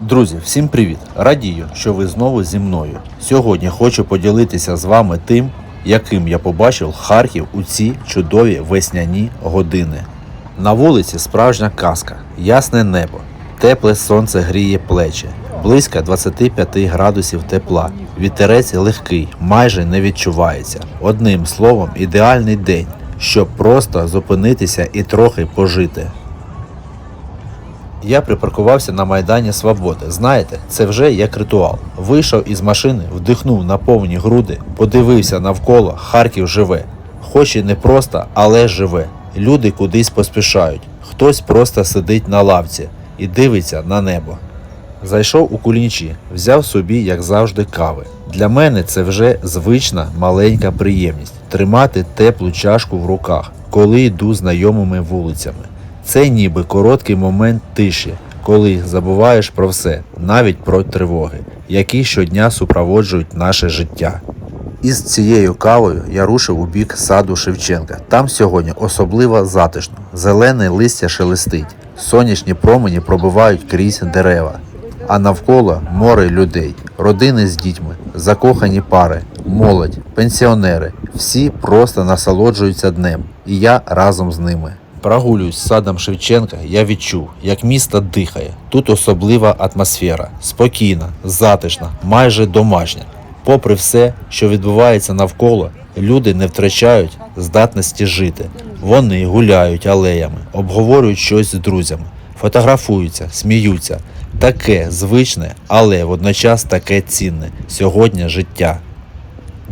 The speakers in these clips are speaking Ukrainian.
Друзі, всім привіт! Радію, що ви знову зі мною. Сьогодні хочу поділитися з вами тим, яким я побачив Харків у ці чудові весняні години. На вулиці справжня казка, ясне небо, тепле сонце гріє плечі, близько 25 градусів тепла. Вітерець легкий, майже не відчувається. Одним словом, ідеальний день, щоб просто зупинитися і трохи пожити. Я припаркувався на Майдані Свободи. Знаєте, це вже як ритуал. Вийшов із машини, вдихнув на повні груди, подивився навколо, Харків живе. Хоч і не просто, але живе. Люди кудись поспішають. Хтось просто сидить на лавці і дивиться на небо. Зайшов у кулінчі, взяв собі, як завжди, кави. Для мене це вже звична маленька приємність тримати теплу чашку в руках, коли йду знайомими вулицями. Це ніби короткий момент тиші, коли забуваєш про все, навіть про тривоги, які щодня супроводжують наше життя. Із цією кавою я рушив у бік саду Шевченка. Там сьогодні особливо затишно. Зелене листя шелестить, сонячні промені пробивають крізь дерева. А навколо море людей, родини з дітьми, закохані пари, молодь, пенсіонери. Всі просто насолоджуються днем, і я разом з ними. Прогулююсь садом Шевченка, я відчув, як місто дихає. Тут особлива атмосфера, спокійна, затишна, майже домашня. Попри все, що відбувається навколо, люди не втрачають здатності жити. Вони гуляють алеями, обговорюють щось з друзями, фотографуються, сміються. Таке звичне, але водночас таке цінне сьогодні життя.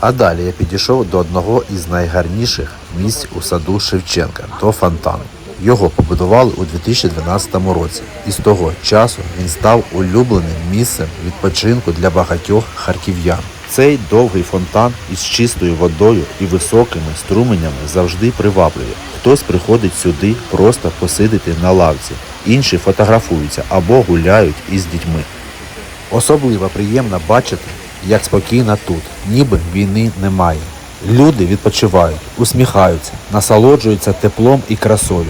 А далі я підійшов до одного із найгарніших місць у саду Шевченка до фонтану. Його побудували у 2012 році, і з того часу він став улюбленим місцем відпочинку для багатьох харків'ян. Цей довгий фонтан із чистою водою і високими струменями завжди приваблює. Хтось приходить сюди просто посидити на лавці, інші фотографуються або гуляють із дітьми. Особливо приємно бачити, як спокійно тут, ніби війни немає. Люди відпочивають, усміхаються, насолоджуються теплом і красою.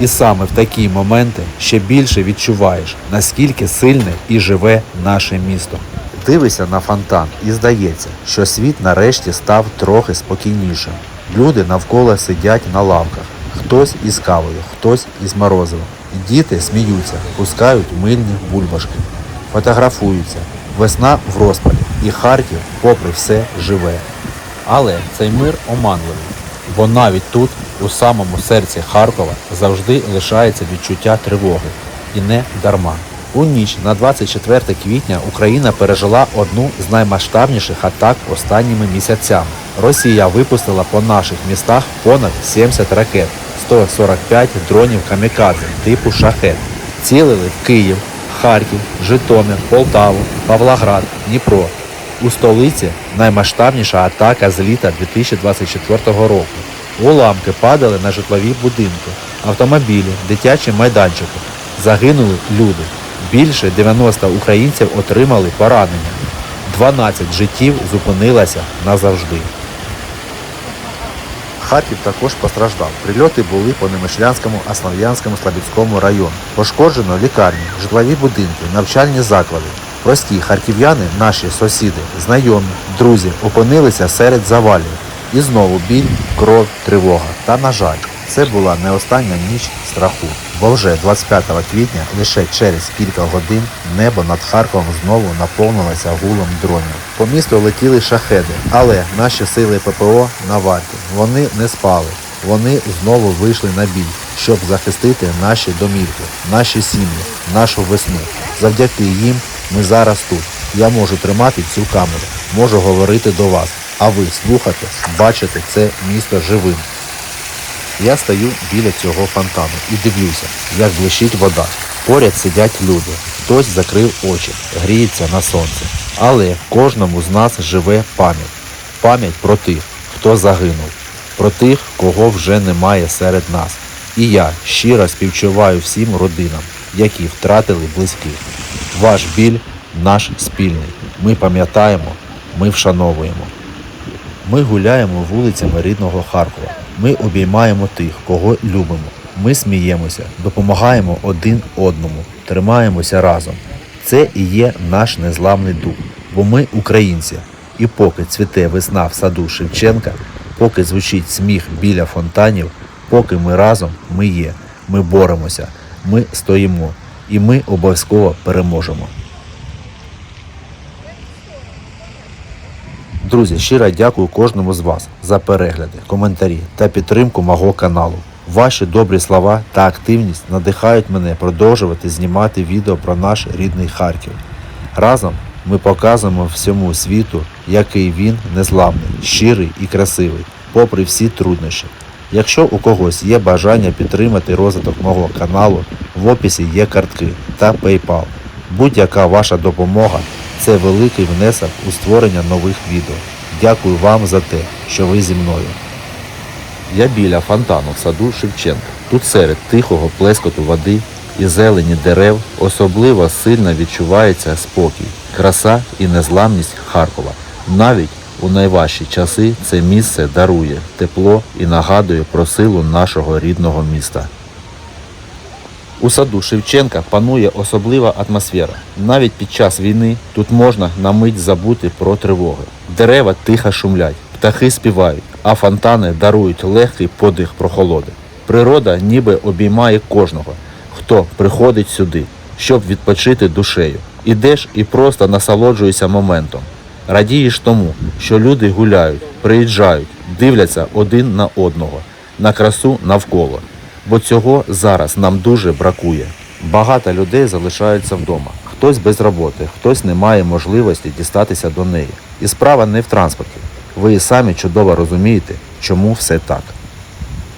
І саме в такі моменти ще більше відчуваєш, наскільки сильне і живе наше місто. Дивишся на фонтан і здається, що світ нарешті став трохи спокійнішим. Люди навколо сидять на лавках, хтось із кавою, хтось із морозивом. Діти сміються, пускають мильні бульбашки фотографуються. Весна в розпалі, і Харків, попри все, живе. Але цей мир оманливий, бо навіть тут, у самому серці Харкова, завжди лишається відчуття тривоги. І не дарма. У ніч на 24 квітня Україна пережила одну з наймасштабніших атак останніми місяцями. Росія випустила по наших містах понад 70 ракет, 145 дронів камікадзе типу шахет. Цілили в Київ, Харків, Житомир, Полтаву, Павлоград, Дніпро. У столиці наймасштабніша атака з літа 2024 року. Уламки падали на житлові будинки, автомобілі, дитячі майданчики. Загинули люди. Більше 90 українців отримали поранення. 12 життів зупинилося назавжди. Харків також постраждав. Прильоти були по Немишлянському, Основ'янському, Слобідському району. Пошкоджено лікарні, житлові будинки, навчальні заклади. Прості харків'яни, наші сусіди, знайомі, друзі опинилися серед завалів. І знову біль, кров, тривога. Та, на жаль, це була не остання ніч страху. Бо вже 25 квітня, лише через кілька годин, небо над Харковом знову наповнилося гулом дронів. По місту летіли шахеди, але наші сили ППО на варті. Вони не спали. Вони знову вийшли на бій, щоб захистити наші домівки, наші сім'ї, нашу весну. Завдяки їм ми зараз тут. Я можу тримати цю камеру, можу говорити до вас, а ви слухати, бачити це місто живим. Я стою біля цього фонтану і дивлюся, як блищить вода. Поряд сидять люди. Хтось закрив очі, гріється на сонці. Але в кожному з нас живе пам'ять. Пам'ять про тих, хто загинув, про тих, кого вже немає серед нас. І я щиро співчуваю всім родинам, які втратили близьких. Ваш біль наш спільний. Ми пам'ятаємо, ми вшановуємо. Ми гуляємо вулицями рідного Харкова. Ми обіймаємо тих, кого любимо. Ми сміємося, допомагаємо один одному, тримаємося разом. Це і є наш незламний дух, бо ми українці. І поки цвіте весна в саду Шевченка, поки звучить сміх біля фонтанів, поки ми разом, ми є. Ми боремося, ми стоїмо, і ми обов'язково переможемо. Друзі, щиро дякую кожному з вас за перегляди, коментарі та підтримку мого каналу. Ваші добрі слова та активність надихають мене продовжувати знімати відео про наш рідний Харків. Разом ми показуємо всьому світу, який він незламний, щирий і красивий, попри всі труднощі. Якщо у когось є бажання підтримати розвиток мого каналу, в описі є картки та PayPal. Будь-яка ваша допомога це великий внесок у створення нових відео. Дякую вам за те, що ви зі мною. Я біля фонтану в саду Шевченка. Тут серед тихого плескоту води і зелені дерев особливо сильно відчувається спокій, краса і незламність Харкова. Навіть у найважчі часи це місце дарує тепло і нагадує про силу нашого рідного міста. У саду Шевченка панує особлива атмосфера. Навіть під час війни тут можна на мить забути про тривоги. Дерева тихо шумлять, птахи співають, а фонтани дарують легкий подих прохолоди. Природа ніби обіймає кожного, хто приходить сюди, щоб відпочити душею. Ідеш і просто насолоджуєшся моментом. Радієш тому, що люди гуляють, приїжджають, дивляться один на одного, на красу навколо бо цього зараз нам дуже бракує. Багато людей залишаються вдома. Хтось без роботи, хтось не має можливості дістатися до неї. І справа не в транспорті. Ви і самі чудово розумієте, чому все так.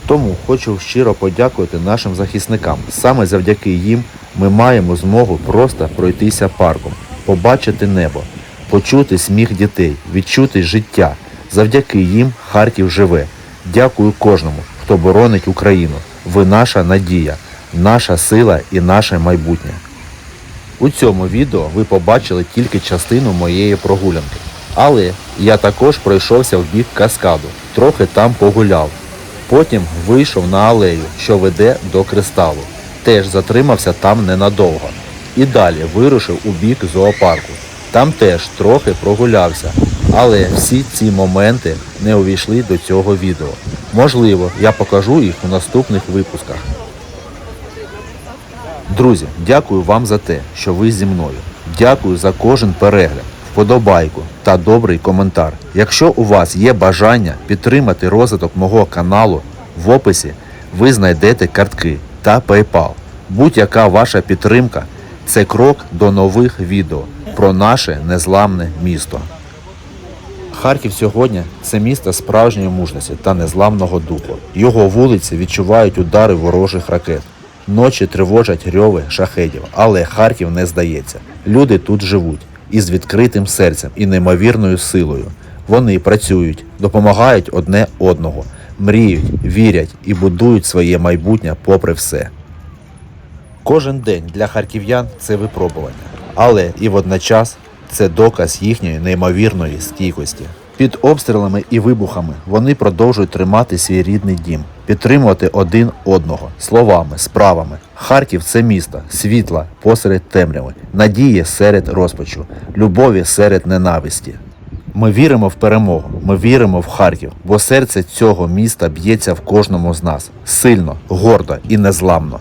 Тому хочу щиро подякувати нашим захисникам. Саме завдяки їм ми маємо змогу просто пройтися парком, побачити небо, почути сміх дітей, відчути життя. Завдяки їм Харків живе. Дякую кожному, хто боронить Україну. Ви наша надія, наша сила і наше майбутнє. У цьому відео ви побачили тільки частину моєї прогулянки. Але я також пройшовся в бік каскаду, трохи там погуляв. Потім вийшов на алею, що веде до кристалу. Теж затримався там ненадовго. І далі вирушив у бік зоопарку. Там теж трохи прогулявся. Але всі ці моменти не увійшли до цього відео. Можливо, я покажу їх у наступних випусках. Друзі, дякую вам за те, що ви зі мною. Дякую за кожен перегляд, вподобайку та добрий коментар. Якщо у вас є бажання підтримати розвиток мого каналу, в описі ви знайдете картки та PayPal. Будь-яка ваша підтримка це крок до нових відео про наше незламне місто. Харків сьогодні це місто справжньої мужності та незламного духу. Його вулиці відчувають удари ворожих ракет. Ночі тривожать рьови шахедів, але Харків не здається. Люди тут живуть із відкритим серцем і неймовірною силою. Вони працюють, допомагають одне одного, мріють, вірять і будують своє майбутнє попри все. Кожен день для харків'ян це випробування, але і водночас це доказ їхньої неймовірної стійкості. Під обстрілами і вибухами вони продовжують тримати свій рідний дім, підтримувати один одного словами, справами. Харків це місто, світла посеред темряви, надії серед розпачу, любові серед ненависті. Ми віримо в перемогу, ми віримо в Харків, бо серце цього міста б'ється в кожному з нас сильно, гордо і незламно.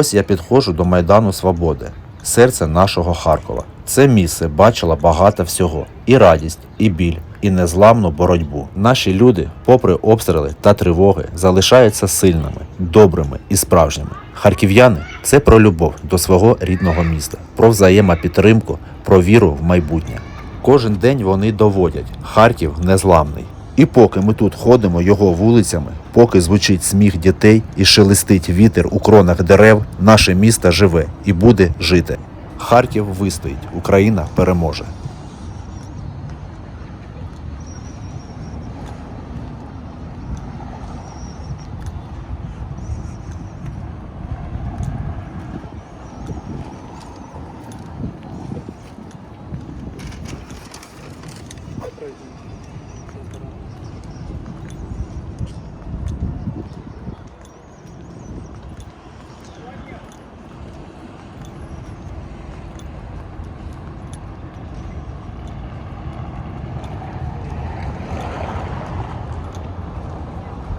Ось я підходжу до Майдану Свободи, серце нашого Харкова. Це місце бачило багато всього: і радість, і біль, і незламну боротьбу. Наші люди, попри обстріли та тривоги, залишаються сильними, добрими і справжніми. Харків'яни це про любов до свого рідного міста, про взаємопідтримку, про віру в майбутнє. Кожен день вони доводять, Харків незламний. І поки ми тут ходимо його вулицями, поки звучить сміх дітей і шелестить вітер у кронах дерев, наше місто живе і буде жити. Харків вистоїть, Україна переможе.